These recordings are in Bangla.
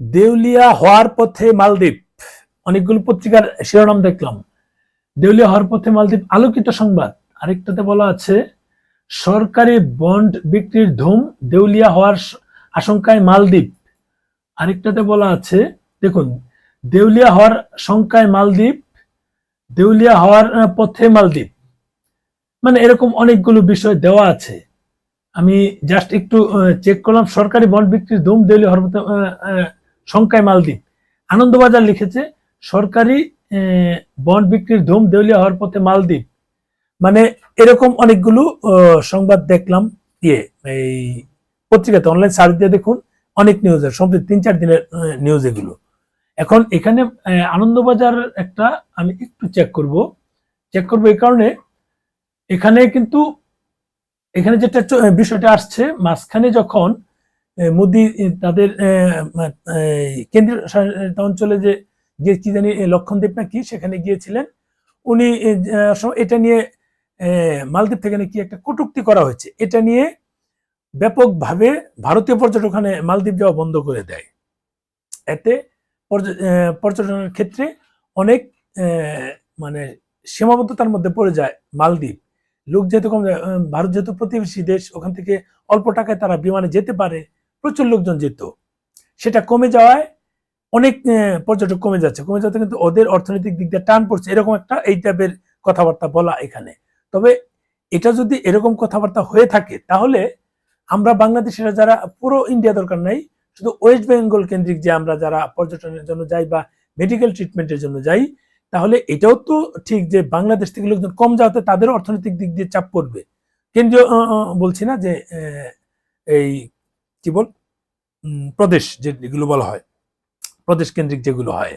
দেউলিয়া হওয়ার পথে মালদ্বীপ, অনেকগুলো পত্রিকার শিরোনাম দেখলাম। দেউলিয়া হওয়ার পথে মালদ্বীপ, আলোকিত সংবাদ। আরেকটাতে বলা আছে, সরকারি বন্ড বিক্রির ধুম দেউলিয়া হওয়ার আশঙ্কায় মালদ্বীপ। আরেকটাতে বলা আছে, দেখুন, দেউলিয়া হওয়ার শঙ্কায় মালদ্বীপ, দেউলিয়া হওয়ার পথে মালদ্বীপ। মানে এরকম অনেকগুলো বিষয় দেওয়া আছে। আমি জাস্ট একটু চেক করলাম, সরকারি বন্ড বিক্রির ধুম দেউলিয়া হওয়ার পথে শঙ্কায় মালদ্বীপ। আনন্দবাজার লিখেছে, সরকারি বন্ড বিক্রির ধুম দেউলিয়া হওয়ার পথে মালদ্বীপ। মানে এরকম অনেকগুলো সংবাদ দেখলাম ইয়ে এই পত্রিকাতে অনলাইন সার্চ দিয়ে দেখুন, অনেক নিউজের সম্প্রতি তিন চার দিনের নিউজ এগুলো। এখন এখানে আনন্দবাজার একটা আমি একটু চেক করব। চেক করব এই কারণে, এখানে কিন্তু, এখানে যেটা বিষয়টা আসছে, মাঝখানে যখন মোদি তাদের কেন্দ্রীয় অঞ্চলে যে যে কি জানি লক্ষণদ্বীপ না কি, সেখানে গিয়েছিলেন। উনি এটা নিয়ে মালদ্বীপ থেকে নাকি একটা কটূক্তি করা হয়েছে। এটা নিয়ে ব্যাপকভাবে ভারতীয় পর্যটক ওখানে মালদ্বীপ যাওয়া বন্ধ করে দেয়। এতে পর্য- পর্যটনের ক্ষেত্রে অনেক মানে সীমাবদ্ধতার মধ্যে পড়ে যায় মালদ্বীপ। লোক যেহেতু কম ভারত যেহেতু প্রতিবেশী দেশ, ওখান থেকে অল্প টাকায় তারা বিমানে যেতে পারে। প্রচুর লোকজন যেত। সেটা কমে যাওয়ায় অনেক পর্যটক কমে যাচ্ছে। কমে যাচ্ছে কিন্তু ওদের অর্থনৈতিক দিক দিয়ে টান পড়ছে। এরকম একটা এই টাইপের কথাবার্তা বলা এখানে। তবে এটা যদি এরকম কথাবার্তা হয়ে থাকে, তাহলে আমরা বাংলাদেশিরা যারা, পুরো ইন্ডিয়া দরকার নাই। শুধু ওয়েস্ট বেঙ্গল কেন্দ্রিক যে আমরা যারা পর্যটনের জন্য যাই বা মেডিকেল ট্রিটমেন্টের জন্য যাই, তাহলে এটাও তো ঠিক যে বাংলাদেশ থেকে লোকজন কম যাওয়াতে তাদেরও অর্থনৈতিক দিক দিয়ে চাপ পড়বে। কেন্দ্রীয় বলছি না যে এই কি বল? প্রদেশ যেগুলো বলা হয়। প্রদেশ কেন্দ্রিক যেগুলো হয়।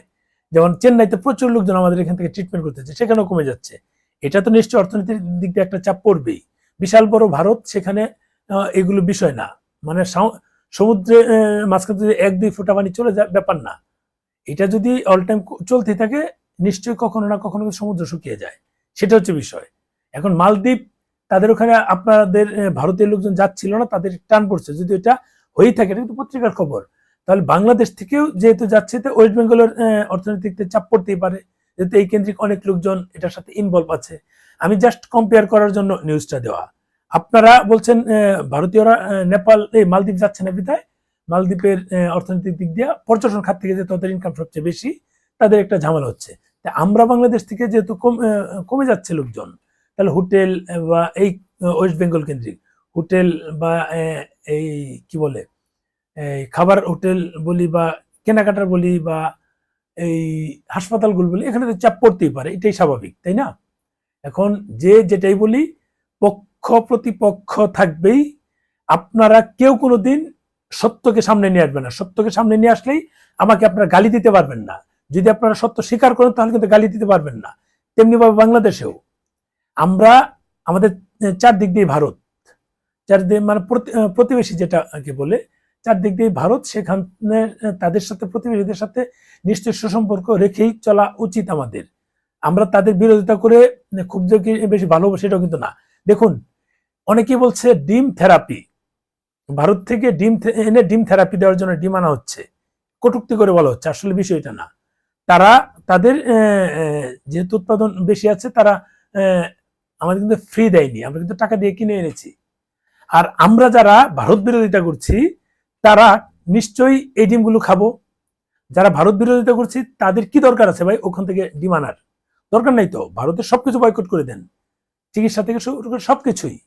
যেমন চেন্নাইতে প্রচুর লোকজন আমাদের এখান থেকে ট্রিটমেন্ট করতেছে, সেখানেও কমে যাচ্ছে। এটা তো নিশ্চয়ই অর্থনীতির দিক দিয়ে একটা চাপ পড়বেই। বিশাল বড় ভারত সেখানে এগুলো বিষয় না। মানে সমুদ্রে মাঝখানে যদি এক, দুই ফুটা পানি চলে যায় ব্যাপার না। এটা যদি অল টাইম চলতে থাকে, নিশ্চয়ই কখনো না কখনো সমুদ্র শুকিয়ে যায়। সেটা হচ্ছে বিষয়। এখন মালদ্বীপ, তাদের ওখানে আপনাদের ভারতীয় লোকজন যাচ্ছিল না, তাদের টান পড়ছে। যদি এটা হয়েই থাকে কিন্তু পত্রিকার খবর। তাহলে বাংলাদেশ থেকেও যেহেতু যাচ্ছে, তো ওয়েস্ট বেঙ্গলের অর্থনীতিতে চাপ পড়তেই পারে। যেহেতু এই কেন্দ্রিক অনেক লোকজন এটার সাথে ইনভলভ আছে। আমি জাস্ট কম্পেয়ার করার জন্য নিউজটা দেওয়া। আপনারা বলছেন ভারতীয়রা নেপাল, এই মালদ্বীপ যাচ্ছে না বিধায়। মালদ্বীপের অর্থনৈতিক দিক দিয়ে পর্যটন খাত থেকে যে তাদের ইনকাম সবচেয়ে বেশি, তাদের একটা ঝামেলা হচ্ছে। তা আমরা বাংলাদেশ থেকে যেহেতু কম- যাচ্ছে লোকজন, তাহলে হোটেল বা এই ওয়েস্ট বেঙ্গল কেন্দ্রিক, হোটেল বা এই কি বলে, এই খাবার হোটেল বলি বা কেনাকাটার বলি বা এই হাসপাতালগুলো বলি, এখানে তো চাপ পড়তেই পারে, এটাই স্বাভাবিক, তাই না? এখন যে যেটাই বলি, পক্ষ প্রতিপক্ষ থাকবেই, আপনারা কেউ কোনো দিন সত্যকে সামনে নিয়ে আসবেন না। সত্যকে সামনে নিয়ে আসলেই আমাকে আপনারা গালি দিতে পারবেন না। যদি আপনারা সত্য স্বীকার করেন, তাহলে কিন্তু গালি দিতে পারবেন না। তেমনিভাবে বাংলাদেশেও। আমরা আমাদের চারদিক দিয়ে ভারত। চারদিক মানে প্রতি- প্রতিবেশী যেটা কি বলে, চারদিক দিয়ে ভারত, সেখানে তাদের সাথে, প্রতিবেশীদের সাথে নিশ্চয় সুসম্পর্ক রেখেই চলা উচিত আমাদের। আমরা তাদের বিরোধিতা করে খুব যে বেশি ভালোবাসি সেটাও কিন্তু না। দেখুন, অনেকেই বলছে ডিম থেরাপি। ভারত থেকে ডিম এনে ডিম থেরাপি দেওয়ার জন্য ডিম আনা হচ্ছে। কটুক্তি করে বলা হচ্ছে, আসলে বিষয়টা না। তারা তাদের যেহেতু উৎপাদন বেশি আছে, তারা আমাদের কিন্তু ফ্রি দেয়নি। আমরা কিন্তু টাকা দিয়ে কিনে এনেছি। আর আমরা যারা ভারত বিরোধিতা করছি, তারা নিশ্চয়ই এই ডিমগুলো খাব। যারা ভারত বিরোধিতা করছি, তাদের কি দরকার আছে ভাই? ওখান থেকে ডিম আনার। দরকার নাই তো। ভারতের সবকিছু বয়কট করে দেন। চিকিৎসা থেকে শুরু করে সবকিছুই।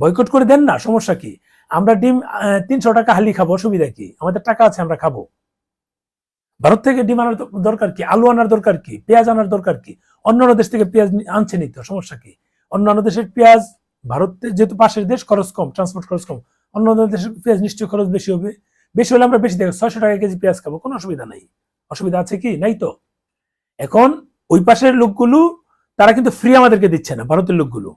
বয়কট করে দেন না, সমস্যা কি? আমরা ডিম তিনশো টাকা হালি খাব, অসুবিধা কি? আমাদের টাকা আছে, আমরা খাব। ভারত থেকে ডিম আনার দরকার কি? আলু আনার দরকার কি? পেঁয়াজ আনার দরকার কি? অন্যান্য দেশ থেকে পেঁয়াজ নি- আনছেনই তো, সমস্যা কি? অন্যান্য দেশের পেঁয়াজ ভারতের যেহেতু পাশের দেশ, খরচ কম ট্রান্সপোর্ট খরচ কম অন্যান্য দেশের পেঁয়াজ নিশ্চয়ই খরচ বেশি হবে। বেশি হলে আমরা বেশি দেখো ছয়শো টাকা কেজি পেঁয়াজ খাব, কোনো অসুবিধা নাই। অসুবিধা আছে কি? নাই তো? এখন ওই পাশের লোকগুলো, তারা কিন্তু ফ্রি আমাদেরকে দিচ্ছে না, ভারতের লোকগুলো।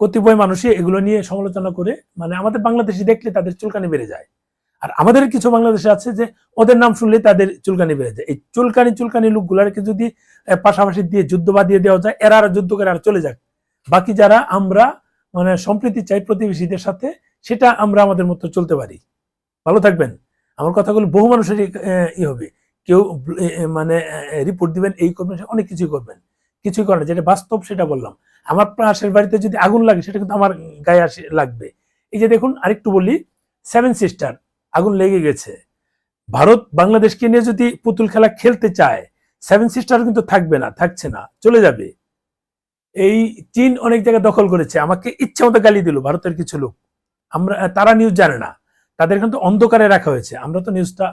কতিপয় মানুষই এগুলো নিয়ে সমালোচনা করে মানে আমাদের বাংলাদেশি দেখলে তাদের চুলকানি বেড়ে যায়। আর আমাদের কিছু বাংলাদেশে আছে যে, ওদের নাম শুনলে তাদের চুলকানি বেড়ে যায়। এই চুলকানি চুলকানি লোকগুলাকে যদি পাশাপাশি দিয়ে যুদ্ধ বাদিয়ে দেওয়া যায়, এরা আর যুদ্ধ করে আর চলে যাক। বাকি যারা আমরা মানে সম্প্রীতি চাই প্রতিবেশীদের সাথে, সেটা আমরা আমাদের মতো চলতে পারি। ভালো থাকবেন। আমার কথাগুলো বহু মানুষের ই হবে। কেউ মানে রিপোর্ট দিবেন, এই করবেন অনেক কিছুই করবেন। কিছুই করেন না। যেটা বাস্তব সেটা বললাম। আমার পাশের বাড়িতে যদি আগুন লাগে, সেটা কিন্তু আমার গায়ে আসে, লাগবে। এই যে দেখুন, আরেকটু বলি। সেভেন সিস্টার আগুন লেগে গেছে। ভারত বাংলাদেশকে নিয়ে যদি পুতুল খেলা খেলতে চায় সেভেন সিস্টার কিন্তু থাকবে না, থাকছে না, চলে যাবে। এই চীন অনেক জায়গায় দখল করেছে। আমাকে ইচ্ছা মতো গালি দিল, ভারতের কিছু লোক। আমরা, তারা নিউজ জানে না। তাদের কিন্তু অন্ধকারে রাখা হয়েছে। আমরা তো নিউজটা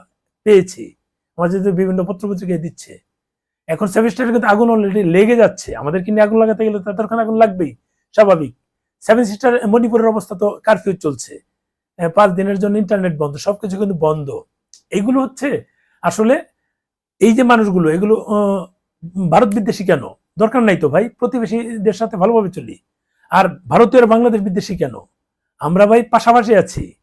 পেয়েছি। আমাদের বিভিন্ন পত্রপত্রিকায় দিচ্ছে। এখন সেমিস্টারে কিন্তু আগুন অলরেডি লেগে যাচ্ছে। আমাদেরকে নিয়ে আগুন লাগাতে গেলে ওখানে আগুন লাগবেই? স্বাভাবিক। সেভেন সিস্টার মণিপুরের অবস্থা তো কারফিউ চলছে। পাঁচ দিনের জন্য ইন্টারনেট বন্ধ, সবকিছু কিন্তু বন্ধ। এইগুলো হচ্ছে আসলে এই যে মানুষগুলো, এগুলো ভারত বিদ্বেষী কেন? দরকার নাই তো ভাই, প্রতিবেশীদের সাথে ভালোভাবে চলি। আর ভারতীয় বাংলাদেশ বিদ্বেষী কেন? আমরা ভাই পাশাপাশি আছি।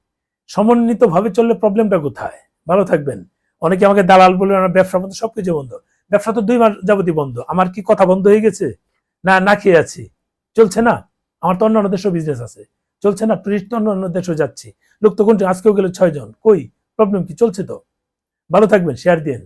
সমন্বিত ভাবে চললে প্রবলেমটা কোথায়? ভালো থাকবেন। অনেকে আমাকে দালাল বলে আমার ব্যবসা বন্ধ সবকিছু বন্ধ। ব্যবসা তো দুই মাস যাবতীয় বন্ধ। আমার কি কথা বন্ধ হয়ে গেছে? না না খেয়ে আছি। চলছে না? আমার তো অন্যান্য দেশেও বিজনেস আছে। চলছে না? টুরিস্ট তো অন্য দেশেও যাচ্ছি। লোক তো কোনটা আজকেও গেলে ছয় জন কই? প্রবলেম কি? চলছে তো। ভালো থাকবেন। শেয়ার দিন